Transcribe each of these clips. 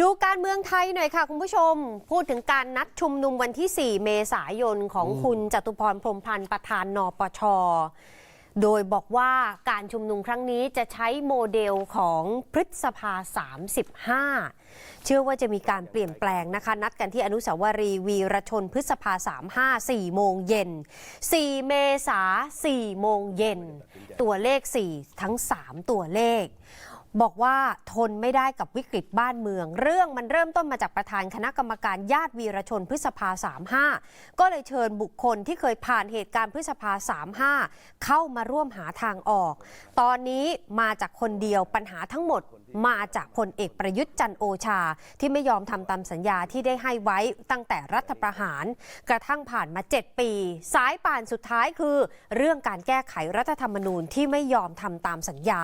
ดูการเมืองไทยหน่อยค่ะคุณผู้ชม พูดถึงการนัดชุมนุมวันที่ 4 เมษายนของคุณจตุพรพรหมพันธ์ประธานนปช โดยบอกว่าการชุมนุมครั้งนี้จะใช้โมเดลของพฤษภา 35 เชื่อว่าจะมีการเปลี่ยนแปลงนะคะ นัดกันที่อนุสาวรีย์วีรชนพฤษภา 35 4 โมงเย็น 4 เมษา4โมงเย็น ตัวเลข 4 ทั้ง 3 ตัวเลข บอกว่าทนไม่ได้กับวิกฤตบ้านเมือง เรื่องมันเริ่มต้นมาจากประธานคณะกรรมการญาติวีรชนพฤษภา 35 ก็เลยเชิญบุคคลที่เคยผ่านเหตุการณ์พฤษภา 35 เข้ามาร่วมหาทางออก ตอนนี้มาจากคนเดียวปัญหาทั้งหมดมาจากพลเอกประยุทธ์จันโอชา ที่ไม่ยอมทำตามสัญญาที่ได้ให้ไว้ตั้งแต่รัฐประหาร กระทั่งผ่านมา 7 ปี สายป่านสุดท้ายคือ เรื่องการแก้ไขรัฐธรรมนูญที่ไม่ยอมทำตามสัญญา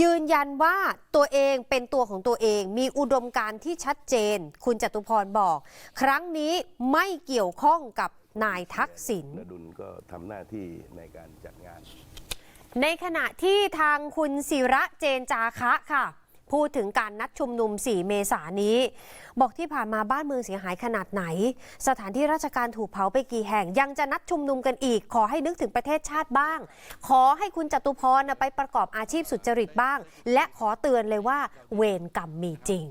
ยืนยันว่าตัวเองเป็นตัวของตัวเองมีอุดมการณ์ที่ชัดเจน คุณจตุพรบอก ครั้งนี้ไม่เกี่ยวข้องกับนายทักษิณนดุลก็ทำหน้าที่ในการจัดงาน ในขณะที่ทางคุณศิระเจนจาคะค่ะ พูดถึงการนัดชุมนุม 4 เมษายนนี้ บอกที่ผ่านมาบ้านเมืองเสียหายขนาดไหน สถานที่ราชการถูกเผาไปกี่แห่ง ยังจะนัดชุมนุมกันอีก ขอให้นึกถึงประเทศชาติบ้าง ขอให้คุณจตุพรไปประกอบอาชีพสุจริตบ้าง และขอเตือนเลยว่าเวรกรรมมีจริง